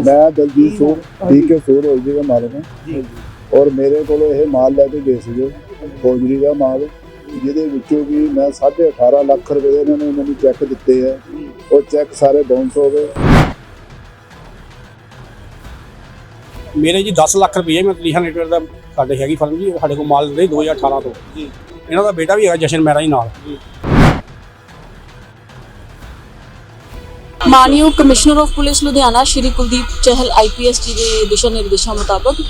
ਮੈਂ ਦਲਜੀਤ ਸੂਰ ਡੀਕੇ ਸੂਰ ਹੋਜਰੀ ਦਾ ਮਾਲਕ ਹਾਂ ਔਰ ਮੇਰੇ ਕੋਲ ਇਹ ਮਾਲ ਲੈ ਕੇ ਗਏ ਸੀਗੇ ਹੋਜਰੀ ਦਾ ਮਾਲ ਜਿਹਦੇ ਵਿੱਚੋਂ ਵੀ ਮੈਂ 18.5 ਲੱਖ ਰੁਪਏ ਦੇ ਇਹਨਾਂ ਨੇ ਮੈਨੂੰ ਚੈੱਕ ਦਿੱਤੇ ਆ। ਉਹ ਚੈੱਕ ਸਾਰੇ ਬਾਉਂਸ ਹੋ ਗਏ। ਮੇਰੇ ਜੀ 10 ਲੱਖ ਰੁਪਏ ਮੈਂ ਤਲੀਹਾ ਨੈਟਵਰਕ ਦਾ ਸਾਡੇ ਹੈਗੀ ਫਰਮ ਜੀ ਸਾਡੇ ਕੋਲ ਮਾਲ ਦਿੰਦੇ 2018 ਤੋਂ। ਜੀ। ਇਹਨਾਂ ਦਾ ਬੇਟਾ ਵੀ ਹੈਗਾ ਜਸ਼ਨ ਮਹਿਰਾ ਜੀ ਨਾਲ। ਮਾਨਯੋਗ commissioner of police Ludhiana Shri Kuldeep Chahal IPS ji ਦੇ ਦਿਸ਼ਾ ਨਿਰਦੇਸ਼ਾਂ ਮੁਤਾਬਕ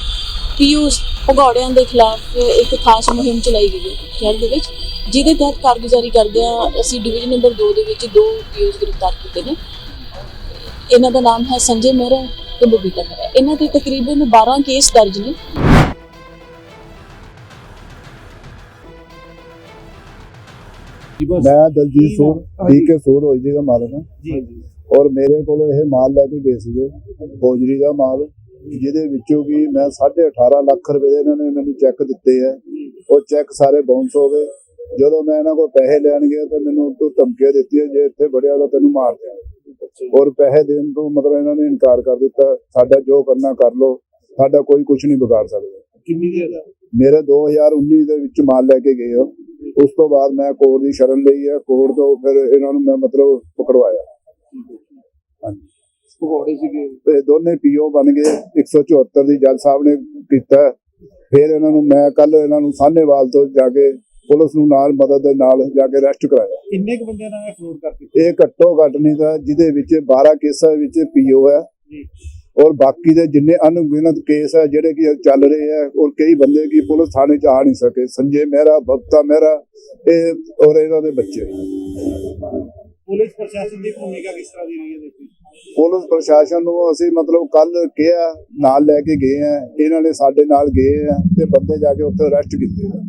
ਪੀਯੂ ਭਗੌੜਿਆਂ ਦੇ ਖਿਲਾਫ ਇੱਕ ਖਾਸ ਮੁਹਿੰਮ ਚਲਾਈ ਗਈ ਹੈ। ਸ਼ਹਿਰ ਦੇ ਵਿੱਚ ਜਿਹਦੇ ਤਹਿਤ ਕਾਰਗੁਜ਼ਾਰੀ ਕਰਦਿਆਂ ਅਸੀਂ ਡਿਵੀਜ਼ਨ ਨੰਬਰ 2 ਦੇ ਵਿੱਚ ਦੋ ਪੀਯੂਸ ਗ੍ਰਿਫਤਾਰ ਕੀਤੇ ਨੇ। ਇਹਨਾਂ ਦਾ ਨਾਮ ਹੈ ਸੰਜੇ ਮਹਿਰਾ ਤੇ ਬਬੀਤਾ ਮਹਿਰਾ। ਇਹਨਾਂ ਦੇ ਤਕਰੀਬਨ 12 ਕੇਸ ਦਰਜ ਨੇ। ਮੈਂ ਦਲਜੀਤ ਸੂਰ ਡੀਕੇ ਸੂਰ ਹੋਜਰੀ ਦਾ ਮਾਲਕ। ਹਾਂ ਔਰ ਮੇਰੇ ਕੋਲ ਇਹ ਮਾਲ ਲੈ ਕੇ ਗਏ ਸੀਗੇ ਹੋਜਰੀ ਦਾ ਮਾਲ ਜਿਹਦੇ ਵਿੱਚੋਂ ਵੀ ਮੈਂ 18.5 ਲੱਖ ਰੁਪਏ ਦੇ ਇਹਨਾਂ ਨੇ ਮੈਨੂੰ ਚੈੱਕ ਦਿੱਤੇ ਆ। ਉਹ ਚੈੱਕ ਸਾਰੇ ਬਾਉਂਸ ਹੋ ਗਏ। ਜਦੋਂ ਮੈਂ ਇਹਨਾਂ ਕੋਲ ਪੈਸੇ ਲੈਣ ਗਿਆ ਤਾਂ ਮੈਨੂੰ ਉਤੋਂ ਧਮਕੀਆਂ ਦਿੱਤੀਆਂ ਜੇ ਇੱਥੇ ਬੜਿਆ ਤਾਂ ਤੈਨੂੰ ਮਾਰ ਦਿਆਂ। ਔਰ ਪੈਸੇ ਦੇਣ ਤੋਂ ਮਤਲਬ ਇਹਨਾਂ ਨੇ ਇਨਕਾਰ ਕਰ ਦਿੱਤਾ ਸਾਡਾ ਜੋ ਕਰਨਾ ਕਰ ਲਓ ਸਾਡਾ ਕੋਈ ਕੁਝ ਨਹੀਂ ਵਿਗਾੜ ਸਕਦਾ। ਕਿੰਨੀ ਦੇਰ ਦਾ? ਮੇਰੇ 2019 ਦੇ ਵਿੱਚ ਮਾਲ ਲੈ ਕੇ ਗਏ ਆ ਉਸ ਤੋਂ ਬਾਅਦ ਮੈਂ ਕੋਰਟ ਦੀ ਸ਼ਰਨ ਲਈ ਹੈ ਕੋਰਟ ਤੋਂ ਫਿਰ ਇਹਨਾਂ ਨੂੰ ਮੈਂ ਮਤਲਬ ਪਕੜਵਾਇਆ। ਭਗੌੜੇ ਸੀਗੇ। ਤੇ ਦੋਨੇ ਪੀਓ ਬਣ ਗਏ 174 ਦੀ ਜੱਜ ਸਾਹਿਬ ਨੇ ਕੀਤਾ। ਫਿਰ ਇਹਨਾਂ ਨੂੰ ਮੈਂ ਕੱਲ ਇਹਨਾਂ ਨੂੰ ਸਾਹਨੇਵਾਲ ਤੋਂ ਜਾ ਕੇ ਪੁਲਿਸ ਨੂੰ ਨਾਲ ਮਦਦ ਦੇ ਨਾਲ ਜਾ ਕੇ ਅਰੈਸਟ ਕਰਾਇਆ। ਕਿੰਨੇ ਕੁ ਬੰਦਿਆਂ ਨਾਲ ਫਰੋਡ ਕਰਕੇ ਇਹ ਘੱਟੋ ਘੱਟ ਨਹੀਂ ਤਾਂ ਜਿਹਦੇ ਵਿੱਚ 12 ਕੇਸਾਂ ਵਿੱਚ ਪੀਓ ਹੈ ਜੀ। ਔਰ ਬਾਕੀ ਦੇ ਜਿੰਨੇ ਅਣਗਿਣਤ ਕੇਸ ਹੈ ਜਿਹੜੇ ਕਿ ਚੱਲ ਰਹੇ ਹੈ ਔਰ ਕਈ ਬੰਦੇ ਕੀ ਪੁਲਿਸ ਥਾਣੇ ਚ ਆ ਨਹੀਂ ਸਕੇ। ਸੰਜੇ ਮਹਿਰਾ ਬਬਤਾ ਮਹਿਰਾ ਇਹ ਔਰ ਇਹਨਾਂ ਦੇ ਬੱਚੇ। ਪੁਲਿਸ ਪ੍ਰਸ਼ਾਸਨ ਦੀ ਭੂਮਿਕਾ ਕਿਸ ਤਰ੍ਹਾਂ ਦੀ ਰਹੀ ਹੈ ਦੇਖੀ? ਪੁਲਿਸ ਪ੍ਰਸ਼ਾਸਨ ਨੂੰ ਅਸੀਂ ਮਤਲਬ ਕੱਲ ਕਿਹਾ ਨਾਲ ਲੈ ਕੇ ਗਏ ਆ। ਇਹਨਾਂ ਨੇ ਸਾਡੇ ਨਾਲ ਗਏ ਆ ਤੇ ਬੰਦੇ ਜਾ ਕੇ ਉੱਥੇ ਅਰੈਸਟ ਕੀਤੇ ਆ।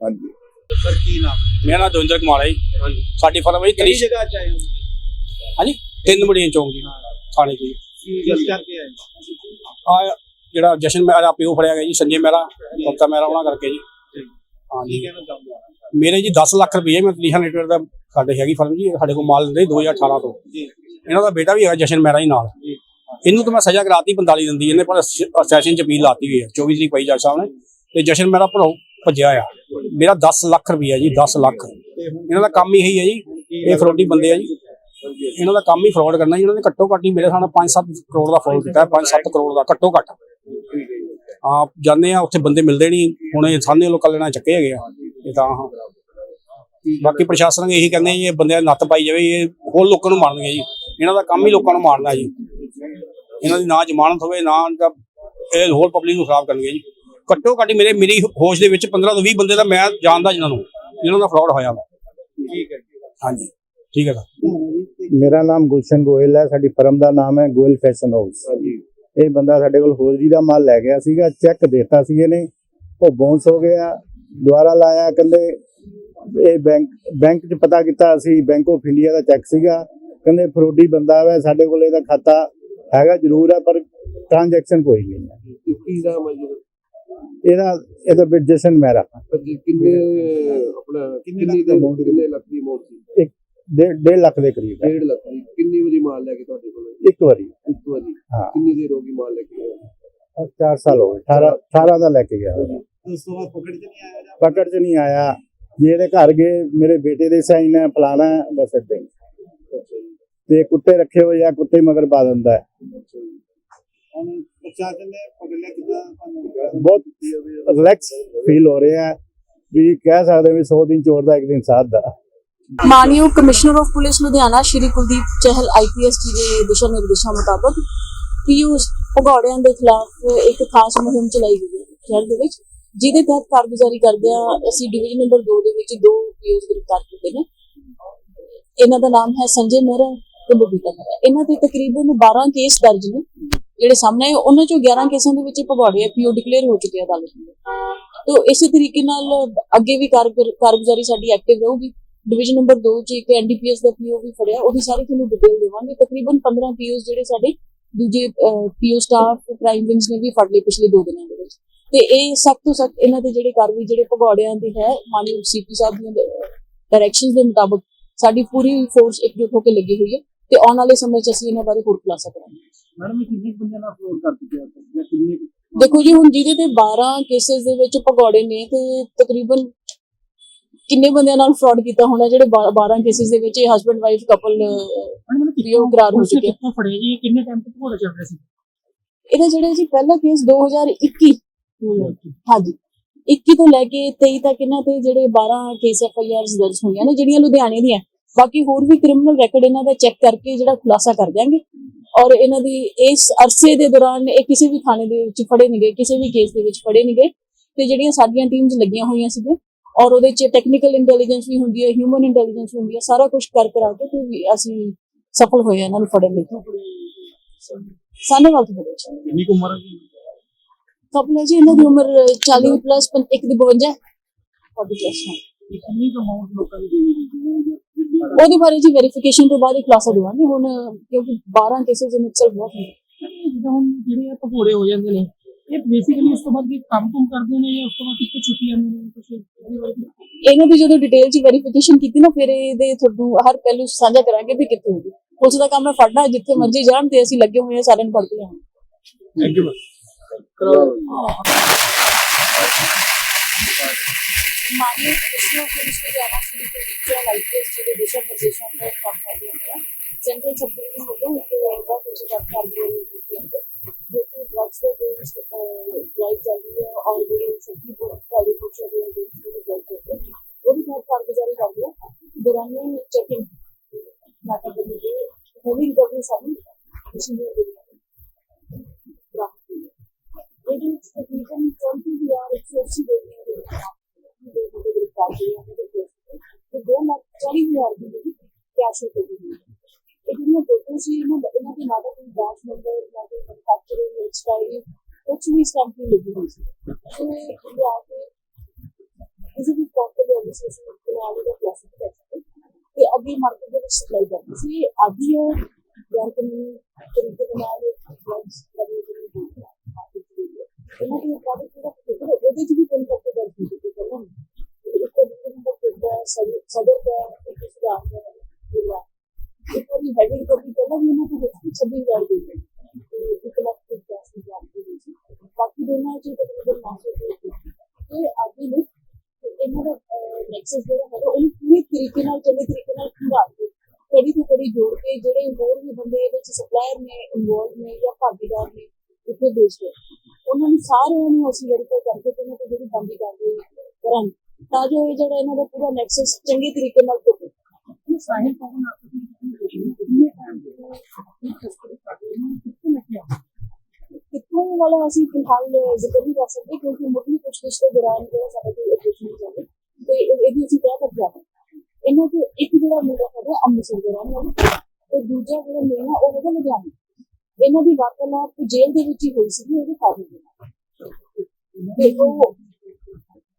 ਹਾਂਜੀ। ਸਰ ਕੀ ਨਾਮ? ਮੇਰਾ ਨਾਮ ਦਵਿੰਦਰ ਕੁਮਾਰ ਹੈ ਜੀ। ਸਾਡੀ ਫਰਮ ਹੈ ਜੀ ਕਿਹੜੀ ਤਲੀਸ਼ ਜਗ੍ਹਾ ਚ ਆਏ ਹੋ? ਹਾਂਜੀ? ਤਿੰਨ ਬੜੀਆਂ ਚੌਂਕ ਜੀ ਥਾਣੇ ਜੀ। ਕੀ ਗੱਲ ਕਰਕੇ ਆਏ ਆ ਜਿਹੜਾ ਜਸ਼ਨ ਮਹਿਰਾ ਪਿਓ ਫੜਿਆ ਗਿਆ ਜੀ ਸੰਜੇ ਮਹਿਰਾ ਬਬਤਾ ਮਹਿਰਾ ਉਹਨਾਂ ਕਰਕੇ ਜੀ। ਹਾਂਜੀ। ਮੇਰੇ ਜੀ 10 ਲੱਖ ਰੁਪਏ ਮੈਂ ਤਲੀਹਾ ਨੈਟਵਰਕ ਦਾ ਸਾਡੇ ਹੈਗੀ ਫਰਮ ਜੀ ਸਾਡੇ ਕੋਲ ਮਾਲ ਦਿੰਦੇ 2018 ਤੋਂ। ਜੀ। ਇਹਨਾਂ ਦਾ ਬੇਟਾ ਵੀ ਹੈਗਾ ਜਸ਼ਨ ਮਹਿਰਾ ਜੀ ਨਾਲ। ਇਹਨੂੰ ਤਾਂ ਮੈਂ ਸਜ਼ਾ ਕਰਾਤੀ 45 ਦਿਨ ਦੀ। ਇਹਨੇ ਪਰ ਸੈਸ਼ਨ ਚ ਅਪੀਲ ਲਾਤੀ ਹੋਈ ਹੈ 24 ਤਰੀਕ ਪਈ ਜੱਜ ਸਾਹਿਬ ਨੇ। ਤੇ ਜਸ਼ਨ ਮਹਿਰਾ ਭਰੋ ਭੱਜਿਆ ਆ। ਮੇਰਾ 10 ਲੱਖ ਰੁਪਈਆ ਜੀ 10 ਲੱਖ। ਇਹਨਾਂ ਦਾ ਕੰਮ ਹੀ ਇਹੀ ਹੈ ਜੀ ਇਹ ਫਰੋਡੀ ਬੰਦੇ ਆ ਜੀ। ਇਹਨਾਂ ਦਾ ਕੰਮ ਹੀ ਫਰਾਡ ਕਰਨਾ ਜੀ। ਇਹਨਾਂ ਨੇ ਘੱਟੋ ਘੱਟ ਹੀ ਮੇਰੇ ਸਾਹਮਣੇ 5-7 ਕਰੋੜ ਦਾ ਫਰਾਡ ਕੀਤਾ ਹੈ 5-7 ਕਰੋੜ ਦਾ ਘੱਟੋ ਘੱਟ। ਆਪ ਜਾਂਦੇ ਆ ਉੱਥੇ ਬੰਦੇ ਮਿਲਦੇ ਨਹੀਂ। ਹੁਣ ਇਹ ਸਾਹਮਣੇ ਲੋਕਾਂ ਲੈਣਾ ਚੱਕੇ ਹੈਗੇ ਆ। ਇਹ ਤਾਂ ਹਾਂ। ਬਾਕੀ ਪ੍ਰਸ਼ਾਸਨ ਨੇ ਇਹੀ ਕਹਿੰਦੇ ਜੀ ਇਹ ਬੰਦਿਆਂ ਨੱਥ ਪਾਈ ਜਾਵੇ ਇਹ ਹੋਰ ਲੋਕਾਂ ਨੂੰ ਮਾਰਨਗੇ ਜੀ। ਇਹਨਾਂ ਦਾ ਕੰਮ ਹੀ ਲੋਕਾਂ ਨੂੰ ਮਾਰਨਾ ਜੀ। ਇਹਨਾਂ ਦੀ ਨਾ ਜ਼ਮਾਨਤ ਹੋਵੇ ਨਾ ਤਾਂ ਇਹ ਹੋਰ ਪਬਲਿਕ ਨੂੰ ਖਰਾਬ ਕਰਨਗੇ ਜੀ। ਘੱਟੋ ਘੱਟ ਮੇਰੇ ਮੇਰੀ ਹੋਸ਼ ਦੇ ਵਿੱਚ 15 ਤੋਂ 20 ਬੰਦੇ ਦਾ ਮੈਂ ਜਾਣਦਾ ਜਿਨ੍ਹਾਂ ਨੂੰ ਜਿਨ੍ਹਾਂ ਦਾ ਫਰਾਡ ਹੋਇਆ ਵਾ। ਠੀਕ ਹੈ ਹਾਂਜੀ ਠੀਕ ਹੈ ਸਰ। ਮੇਰਾ ਨਾਮ ਗੁਲਸ਼ਨ ਗੋਇਲ ਹੈ ਸਾਡੀ ਫਰਮ ਦਾ ਨਾਮ ਹੈ ਗੋਇਲ ਫੈਸ਼ਨ ਹਾਊਸ। ਜੀ ਇਹ ਬੰਦਾ ਸਾਡੇ ਕੋਲ ਹੋਜਰੀ ਦਾ ਮਾਲ ਲੈ ਗਿਆ ਸੀਗਾ ਚੈੱਕ ਦਿੱਤਾ ਸੀ ਇਹਨੇ ਉਹ ਬਾਉਂਸ ਹੋ ਗਿਆ ਦੁਬਾਰਾ ਲਾਇਆ ਕਹਿੰਦੇ ਇਹ ਬੈਂਕ ਬੈਂਕ 'ਚ ਪਤਾ ਕੀਤਾ ਅਸੀਂ ਬੈਂਕ ਆਫ ਇੰਡੀਆ ਦਾ ਚੈੱਕ ਸੀਗਾ। ਕਹਿੰਦੇ ਫਰੋਡੀ ਬੰਦਾ ਹੈ ਸਾਡੇ ਕੋਲ ਇਹਦਾ ਖਾਤਾ ਹੈਗਾ ਜ਼ਰੂਰ ਹੈ ਪਰ ਟ੍ਰਾਂਜੈਕਸ਼ਨ ਕੋਈ ਨਹੀਂ ਹੈ। ਕੀ ਨਾਮ ਹੈ ਜੀ ਇਹਦਾ? ਇਹਦਾ ਬਿਜਸ਼ਨ ਮੇਰਾ ਕਿੰਨੇ ਆਪਣਾ ਕਿੰਨੀ ਦੇ ਕਿੰਨੇ ਲੱਖ ਦੀ ਅਮਾਉਂਟ ਸੀ? ਡੇਢ ਡੇਢ ਲੱਖ ਦੇ ਕਰੀਬ ਹੈ। 1.5 ਲੱਖ ਦੀ। ਕਿੰਨੀ ਵਾਰੀ ਮਾਲ ਲੈ ਕੇ ਤੁਹਾਡੇ ਕੋਲ? ਇੱਕ ਵਾਰੀ। ਇੱਕ ਵਾਰੀ। ਹਾਂ। ਕਿੰਨੀ ਦੇਰ ਹੋ ਗਈ ਮਾਲ ਲੈ ਕੇ ਆਏ? 4 ਸਾਲ ਹੋ ਗਏ। 18 18 ਦਾ ਲੈ ਕੇ ਗਿਆ। ਉਸ ਤੋਂ ਬਾਅਦ ਪਕੜ ਚ ਨਹੀਂ ਆਇਆ ਪਕੜ 'ਚ ਨਹੀਂ ਆਇਆ। ਜੇ ਇਹਦੇ ਘਰ ਗਏ ਮੇਰੇ ਬੇਟੇ ਦੇ ਸਾਈਨ ਹੈ ਫਲਾਣਾ ਹੈ, ਬਸ ਏਦਾਂ ਹੀ। ਅੱਛਾ ਜੀ ਤੇ ਕੁੱਤੇ ਰੱਖੇ ਹੋਏ ਆ ਕੁੱਤੇ ਮਗਰ ਪਾ ਦਿੰਦਾ ਹੈ। ਅੱਛਾ ਜੀ। ਹੁਣ ਪ੍ਰਸ਼ਾਸਨ ਨੇ ਪਕੜ ਲਿਆ ਕਿਦਾਂ ਤੁਹਾਨੂੰ ਬਹੁਤ ਰਿਲੈਕਸ ਫੀਲ ਹੋ ਰਿਹਾ ਹੈ। ਵੀ ਕਹਿ ਸਕਦੇ ਵੀ 100 ਦਿਨ ਚੋਰ ਦਾ ਇੱਕ ਦਿਨ ਸਾਧ ਦਾ। ਮਾਨਯੋਗ commissioner of police Ludhiana Shri Kuldeep Chahal IPS ji ਦੇ ਦਿਸ਼ਾ ਨਿਰਦੇਸ਼ਾਂ ਮੁਤਾਬਕ ਪੀਯੂ ਭਗੌੜਿਆਂ ਦੇ ਖਿਲਾਫ ਇੱਕ ਖਾਸ ਮੁਹਿੰਮ ਚਲਾਈ ਗਈ ਹੈ ਸ਼ਹਿਰ ਦੇ ਵਿੱਚ ਜਿਹਦੇ ਤਹਿਤ ਕਾਰਗੁਜ਼ਾਰੀ ਕਰਦਿਆਂ ਅਸੀਂ ਡਿਵੀਜ਼ਨ ਨੰਬਰ 2 ਦੇ ਵਿੱਚ ਦੋ ਪੀਯੂਸ ਗ੍ਰਿਫਤਾਰ ਕੀਤੇ ਨੇ। ਇਹਨਾਂ ਦਾ ਨਾਮ ਹੈ ਸੰਜੇ ਮਹਿਰਾ। ਤੇ ਬਬੀਤਾ ਮਹਿਰਾ ਇਹਨਾਂ ਦੇ ਤਕਰੀਬਨ 12 ਕੇਸ ਦਰਜ ਨੇ। ਜਿਹੜੇ ਸਾਹਮਣੇ ਆਏ, ਉਹਨਾਂ ਚੋਂ 11 ਕੇਸਾਂ ਦੇ ਵਿੱਚ ਭਗੌੜੇ ਪੀਓ ਡਿਕਲੇਅਰ ਹੋ ਚੁੱਕੇ ਅਦਾਲਤ ਵਿੱਚ। ਤੋ ਇਸੇ ਤਰੀਕੇ ਨਾਲ ਅੱਗੇ ਵੀ ਕਾਰਗੁਜ਼ਾਰੀ ਸਾਡੀ ਐਕਟਿਵ ਰਹੂਗੀ। ਡਿਵੀਜ਼ਨ ਨੰਬਰ 2 ਚ ਇੱਕ ਐਨਡੀਪੀਐਸ ਦਾ ਪੀਓ ਵੀ ਫੜਿਆ ਉਹਦੀ ਸਾਰੀ ਤੁਹਾਨੂੰ ਡਿਟੇਲ ਦੇਵਾਂਗੇ। ਤਕਰੀਬਨ 15 ਪੀਓਸ ਜਿਹੜੇ ਸਾਡੇ ਦੂਜੇ ਪੀਓ ਸਟਾਫ ਪ੍ਰਾਈਮ ਵਿੰਗਸ ਨੇ ਵੀ ਫੜ ਲਏ ਪਿਛਲੇ 2 ਦਿਨਾਂ ਦੇ ਵਿੱਚ। ਤੇ ਇਹ ਸਖਤ ਤੋਂ ਸਖਤ ਇਹਨਾਂ ਦੇ ਜਿਹੜੇ ਕਾਰਵਾਈ, ਜਿਹੜੇ ਭਗੌੜਿਆਂ ਦੀ ਹੈ, ਮਾਨਯੋਗ ਸੀਪੀ ਸਾਹਿਬ ਦੀਆਂ ਡਾਇਰੈਕਸ਼ਨਸ ਦੇ ਮੁਤਾਬਕ ਸਾਡੀ ਪੂਰੀ ਫੋਰਸ ਇਕਜੁੱਟ ਹੋ ਕੇ ਲੱਗੀ ਹੋਈ ਹੈ। ਤੇ ਆਉਣ ਵਾਲੇ ਸਮੇਂ 'ਚ ਅਸੀਂ ਇਹਨਾਂ ਬਾਰੇ ਹੋਰ ਖੁਲਾਸਾ ਕਰਾਂਗੇ। ਮੈਡਮ ਕਿੰਨੇ ਬੰਦਿਆਂ ਨਾਲ ਫਰੋਡ ਕਰ ਚੁੱਕਿਆ ਜਾਂ ਕਿੰਨੇ ਦੇਖੋ ਜੀ ਹੁਣ ਜਿਹਦੇ ਤੇ 12 ਕੇਸਿਸ ਦੇ ਵਿੱਚ ਭਗੌੜੇ ਨੇ ਤੇ ਤਕਰੀਬਨ ਕਿੰਨੇ ਬੰਦਿਆਂ ਨਾਲ ਫਰਾਡ ਕੀਤਾ ਹੋਣਾ ਜਿਹੜੇ 12 ਕੇਸਿਸ ਦੇ ਵਿੱਚ ਇਹ ਹਸਬੰਡ ਵਾਈਫ ਕਪਲ ਵੀ ਉਹ ਕਰਾਰ ਹੋ ਚੁੱਕੇ ਕਿੱਥੋਂ ਫੜੇ ਜੀ? ਕਿੰਨੇ ਟਾਈਮ ਤੋਂ ਘੋੜਾ ਚੱਲ ਰਿਹਾ ਸੀ? ਇਹਦਾ ਜਿਹੜਾ ਜੀ ਪਹਿਲਾ ਕੇਸ 2021 ਹਾਂਜੀ। 21 ਤੋਂ ਲੈ ਕੇ 23 ਤੱਕ ਇਹਨਾਂ ਤੇ ਜਿਹੜੇ 12 ਕੇਸ ਐਫ ਆਈ ਆਰਸ ਦਰਜ ਹੋਈਆਂ ਨੇ ਜਿਹੜੀਆਂ ਲੁਧਿਆਣੇ ਦੀਆਂ। ਬਾਕੀ ਹੋਰ ਵੀ ਕ੍ਰਿਮੀਨਲ ਰੈਕੋਰਡ ਇਹਨਾਂ ਦਾ ਚੈੱਕ ਕਰਕੇ ਜਿਹੜਾ ਖੁਲਾਸਾ ਕਰ ਦਿਆਂਗੇ। ਔਰ ਇਹਨਾਂ ਦੀ ਇਸ ਅਰਸੇ ਦੇ ਦੌਰਾਨ ਇਹ ਕਿਸੇ ਵੀ ਥਾਣੇ ਦੇ ਵਿੱਚ ਫੜੇ ਨਹੀਂ ਗਏ ਕਿਸੇ ਵੀ ਕੇਸ ਦੇ ਵਿੱਚ ਫੜੇ ਨਹੀਂ ਗਏ। ਤੇ ਜਿਹੜੀਆਂ ਸਾਡੀਆਂ ਟੀਮਸ ਲੱਗੀਆਂ ਹੋਈਆਂ ਸੀਗੀਆਂ ਔਰ ਉਹਦੇ ਚ ਟੈਕਨੀਕਲ ਇੰਟੈਲੀਜੈਂਸ ਵੀ ਹੁੰਦੀ ਹੈ ਹਿਊਮਨ ਇੰਟੈਲੀਜੈਂਸ ਹੁੰਦੀ ਹੈ ਸਾਰਾ ਕੁਝ ਕਰ ਕਰਾ ਕੇ ਤੇ ਅਸੀਂ ਸਫਲ ਹੋਏ ਇਹਨਾਂ ਨੂੰ ਫੜਨ ਲਈ। ਸਾਨੇ ਵਾਲ ਤੋਂ ਫੜੇ। ਕਿੰਨੀ ਉਮਰ ਹੈ ਜੀ? ਕਪਲ ਜੀ ਇਹਨਾਂ ਦੀ ਉਮਰ 40 ਪਲੱਸ ਇੱਕ ਦੀ 52 40 ਪਲੱਸ ਹੈ। ਇਹ ਕਿੰਨੀ ਕੁ ਅਮਾਉਂਟ ਲੋਕਾਂ ਦੀ ਦੇਣੀ ਹੈ ਉਹਦੇ ਬਾਰੇ ਜੀ ਵੈਰੀਫਿਕੇਸ਼ਨ ਤੋਂ ਬਾਅਦ ਹੀ ਖੁਲਾਸਾ ਦੇਵਾਂਗੇ। ਹੁਣ ਕਿਉਂਕਿ 12 ਕੇਸਿਸ ਦੇ ਮਿਕਸਰ ਬਹੁਤ ਨੇ। ਜਿੱਦਾਂ ਹੁਣ ਜਿਹੜੇ ਭਗੋੜੇ ਹੋ ਜਾਂਦੇ ਨੇ ਇਹ ਬੇਸਿਕਲੀ ਉਸ ਤੋਂ ਬਾਅਦ ਕੀ ਕੰਮ ਕੁਮ ਕਰਦੇ ਨੇ ਜਾਂ ਉਸ ਤੋਂ ਬਾਅਦ ਕਿੱਥੇ ਛੁੱਟੀ ਆਉਂਦੇ ਨੇ? ਕੁਝ ਇਹਨਾਂ ਦੀ ਜਦੋਂ ਡਿਟੇਲ ਚ ਵੈਰੀਫਿਕੇਸ਼ਨ ਕੀਤੀ ਨਾ ਫਿਰ ਇਹਦੇ ਤੁਹਾਨੂੰ ਹਰ ਪਹਿਲੂ ਸਾਂਝਾ ਕਰਾਂਗੇ ਵੀ ਕਿੱਥੇ ਹੋਊਗੀ। ਪੁਲਿਸ ਦਾ ਕੰਮ ਹੈ ਫੜਨਾ ਜਿੱਥੇ ਮਰਜ਼ੀ ਜਾਣ ਤੇ ਅਸੀਂ ਲੱਗੇ ਹੋਏ ਹਾਂ ਸਾਰਿਆਂ ਨੂੰ ਫੜਦੇ ਹਾਂ। ਥੈਂਕ ਯੂ माननीय कृष्ण पुलिस द्वारा श्री पुलिस आईपीएस जी के दिशा निर्देशों पर करता दिया गया सेंट्रल सब डिवीजन होगा उनके द्वारा कुछ करता दिया गया जो कि ड्रग्स के बेस ड्राइव चल रही है और जो सभी को प्राइवेट कुछ अभी वो भी बहुत कारगुजारी कर रही है दौरान चेकिंग नाकाबंदी के हैवी रिकवरी सारी machine Agents of Region 20 VR 180 ਰਹੀਆਂ ਨੇ ਤੇ ਦੋ ਲੱਖ ਚਾਲੀ ਹਜ਼ਾਰ ਦੀ ਜਿਹੜੀ ਕੈਸ਼ ਹੋ ਗਈ ਇਹ ਜਿਹੜੀਆਂ ਬੋਤਲ ਸੀ ਇਹਨਾਂ ਇਹਨਾਂ ਦੀ ਨਾ ਕੋਈ ਬ੍ਰਾਂਚ ਨੰਬਰ ਨਾ ਕੋਈ ਮੈਨੂਫੈਕਚਰਿੰਗ ਐਕਸਪਾਇਰੀ ਕੁਝ ਵੀ ਇਸ ਕੰਪਨੀ ਲੱਗੀ ਹੋਈ ਸੀ ਤੇ ਇਹ ਆ ਕੇ ਕਿਸੇ ਵੀ ਕੰਪਨੀ ਦੇ ਐਸੋਸੀਏਸ਼ਨ ਦੇ ਨਾਲ ਇਹਦਾ ਪਲਾਸਟਿਕ ਐਕਸਪੋਰਟ ਤੇ ਅੱਗੇ ਮਾਰਕੀਟ ਦੇ ਵਿੱਚ ਸਪਲਾਈ ਕਰਦੀ ਸੀ ਆਦੀ ਉਹ ਗੈਰ ਕਾਨੂੰਨੀ ਤਰੀਕੇ ਦੇ ਨਾਲ ਡਰੱਗਸ ਕਰਨੇ ਦੀ ਇਹਨਾਂ ਦੇ ਉੱਪਰ ਜਿਹੜਾ ਫਿਕਰ ਉਹਦੇ 'ਚ ਵੀ ਕੋਈ ਕਰਕੇ ਦਰਜ ਸਦਰ ਸਦਰ ਦਾ ਇੱਕ ਸੁਧਾਰ ਦਾ ਜਿਹੜਾ ਇੱਕ ਵਾਰੀ ਹੈਡਿੰਗ ਕਰਦੀ ਪਹਿਲਾਂ ਵੀ ਇਹਨਾਂ ਤੋਂ ਵਿੱਚ ਛੱਬੀ ਹਜ਼ਾਰ ਦੇ ਦਿੱਤੇ ਤੇ ਇੱਕ ਲੱਖ ਦੇ ਦਸ ਹਜ਼ਾਰ ਦੇ ਵਿੱਚ ਬਾਕੀ ਦੋਨਾਂ ਚ ਤਕਰੀਬਨ 900 ਦੇ ਦਿੱਤੇ ਤੇ ਆਗੇ ਨੇ ਤੇ ਇਹਨਾਂ ਦਾ ਨੈਕਸਸ ਜਿਹੜਾ ਹੈਗਾ ਉਹਨੂੰ ਪੂਰੀ ਤਰੀਕੇ ਨਾਲ ਚੰਗੇ ਤਰੀਕੇ ਨਾਲ ਖੰਗਾ ਕੇ ਕੜੀ ਤੋਂ ਕੜੀ ਜੋੜ ਕੇ ਜਿਹੜੇ ਹੋਰ ਵੀ ਬੰਦੇ ਇਹਦੇ ਚ ਸਪਲਾਇਰ ਨੇ ਇਨਵੋਲਵ ਨੇ ਜਾਂ ਭਾਗੀਦਾਰ ਨੇ ਉੱਥੇ ਵੇਚਦੇ ਉਹਨਾਂ ਨੂੰ ਸਾਰਿਆਂ ਨੂੰ ਅਸੀਂ ਵੈਰੀਫਾਈ ਕਰਕੇ ਤੇ ਉਹਨਾਂ ਤੇ ਜਿਹੜੀ ਬੰਦੀ ਕਰਦੇ ਕਰਾਂਗੇ ਤਾਂ ਜੋ ਇਹ ਜਿਹੜਾ ਇਹਨਾਂ ਦਾ ਪੂਰਾ ਨੈਕਸਸ ਚੰਗੇ ਤਰੀਕੇ ਨਾਲ ਟੁੱਟੇ ਸਾਹਿਲ ਕੌਣ ਆਪਣੀ ਕਿੰਨੇ ਵਾਲਾ ਅਸੀਂ ਫਿਲਹਾਲ ਜ਼ਿਕਰ ਨਹੀਂ ਕਰ ਸਕਦੇ ਕਿਉਂਕਿ ਮੁੱਢਲੀ ਪੁੱਛਗਿੱਛ ਦੇ ਦੌਰਾਨ ਜਿਹੜਾ ਸਾਡਾ ਕੋਈ ਆਪਰੇਸ਼ਨ ਨਹੀਂ ਤੇ ਇਹਦੀ ਅਸੀਂ ਤੈਅ ਕਰ ਜਾਵਾਂਗੇ ਇਹਨਾਂ ਤੋਂ ਇੱਕ ਜਿਹੜਾ ਮੁੰਡਾ ਹੈਗਾ, ਅੰਮ੍ਰਿਤਸਰ ਦੇ ਰਹਿਣ ਵਾਲਾ। ਤੇ ਦੂਜਾ ਜਿਹੜਾ ਮੇਨ ਆ, ਉਹ ਹੈਗਾ ਲੁਧਿਆਣਾ। ਇਹਨਾਂ ਦੀ ਵਾਰਤਾਲਾਪ ਜੇਲ੍ਹ ਦੇ ਵਿੱਚ ਹੀ ਹੋਈ ਸੀ ਉਹਦੇ ਕਾਰਨ ਦੇ ਨਾਲ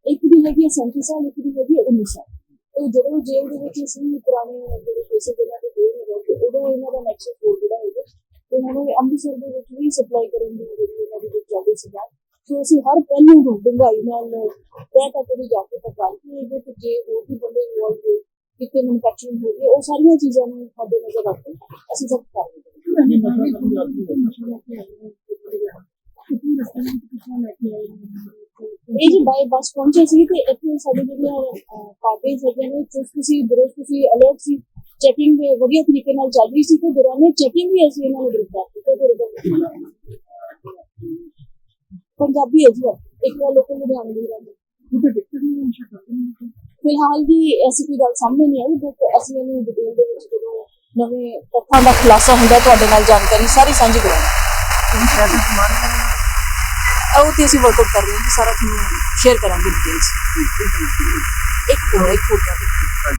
ਇੱਕ ਦੀ ਹੈਗੀ ਹੈ 37 ਸਾਲ, ਇੱਕ ਦੀ ਹੈਗੀ ਹੈ 19 ਸਾਲ। ਤੇ ਜਦੋਂ ਜੇਲ੍ਹ ਦੇ ਵਿੱਚ ਸੀ ਪੁਰਾਣੇ ਜਿਹੜੇ ਕੇਸ ਜਿਹਨਾਂ ਦੇ ਦੋ ਨੇ ਉਦੋਂ ਇਹਨਾਂ ਦਾ ਨੈਕਸਸ ਹੋ ਜਿਹੜਾ ਹੋਗਾ, ਤੇ ਹੁਣ ਇਹ ਅੰਮ੍ਰਿਤਸਰ ਦੇ ਵਿੱਚ ਵੀ ਸਪਲਾਈ ਕਰਨ ਦੀ ਜਿਹੜੀ ਇਹਨਾਂ ਦੀ ਚੱਲਦੀ ਸੀ ਸੋ ਅਸੀਂ ਹਰ ਪਹਿਲੂ ਨੂੰ ਡੂੰਘਾਈ ਨਾਲ ਤੈਅ ਤੱਕ ਵੀ ਜਾ ਕੇ ਪਤਾ ਕਿ ਇਹਦੇ ਵਿੱਚ ਜੇ ਹੋਰ ਵੀ ਬੰਦੇ ਇਨਵੋਲਵ ਹੋਏ, ਕਿਤੇ ਮੈਨੂਫੈਕਚਰਿੰਗ ਹੋ ਗਈ, ਉਹ ਸਾਰੀਆਂ ਚੀਜ਼ਾਂ ਨੂੰ ਸਾਡੇ ਨਜ਼ਰ ਰੱਖ ਕੇ ਅਸੀਂ ਸਭ ਕਰ ਰਹੇ ਹਾਂ। ਇਹ ਦਾ ਨੇ ਨੇ ਜੀ ਬਾਈ ਬੱਸ ਪਹੁੰਚੇ ਸੀ ਤੇ ਇੱਥੇ ਸਾਡੇ ਜਿਹੜੀਆਂ ਪਾਰਟੀਆਂ ਹੈਗੀਆਂ ਨੇ ਚੁਸਤ ਸੀ ਦਰੁਸਤ ਸੀ ਅਲਰਟ ਸੀ ਚੈਕਿੰਗ ਦੇ ਵਧੀਆ ਤਰੀਕੇ ਨਾਲ ਚੱਲ ਰਹੀ ਸੀ ਤੇ ਦੌਰਾਨੇ ਚੈਕਿੰਗ ਵੀ ਅਸੀਂ ਇਹਨਾਂ ਨੂੰ ਗ੍ਰਿਫਤਾਰ ਕੀਤਾ ਤੇ ਪੰਜਾਬੀ ਹੈ ਜੀ। ਇੱਕ ਵਾਰ ਲੋਕਲ ਲੁਧਿਆਣੇ ਦੇ ਰਹਿੰਦੇ। ਉਹਦੇ ਦਿੱਕਤ ਨਹੀਂ ਨਸ਼ਾ ਕਰਦੇ ਨੇ ਫਿਲਹਾਲ ਦੀ ਐਸੀ ਕੋਈ ਗੱਲ ਸਾਹਮਣੇ ਨਹੀਂ ਆਈ ਬਟ ਅਸੀਂ ਇਹਨੂੰ ਡਿਟੇਲ ਦੇ ਵਿੱਚ ਜਦੋਂ ਨਵੇਂ ਤੱਥਾਂ ਦਾ ਖੁਲਾਸਾ ਹੁੰਦਾ ਤੁਹਾਡੇ ਨਾਲ ਜਾਣਕਾਰੀ ਸਾਰੀ ਸਾਂਝੀ ਕਰਾਂਗੇ। ਉਹ ਤੇ ਅਸੀਂ ਵਰਕਆਊਟ ਕਰ ਰਹੇ ਹਾਂ ਕਿ ਸਾਰਾ ਤੁਹਾਨੂੰ ਸ਼ੇਅਰ ਕਰਾਂਗੇ ਡਿਟੇਲਸ ਇੱਕ ਹੋਰ ਇੱਕ ਹੋਰ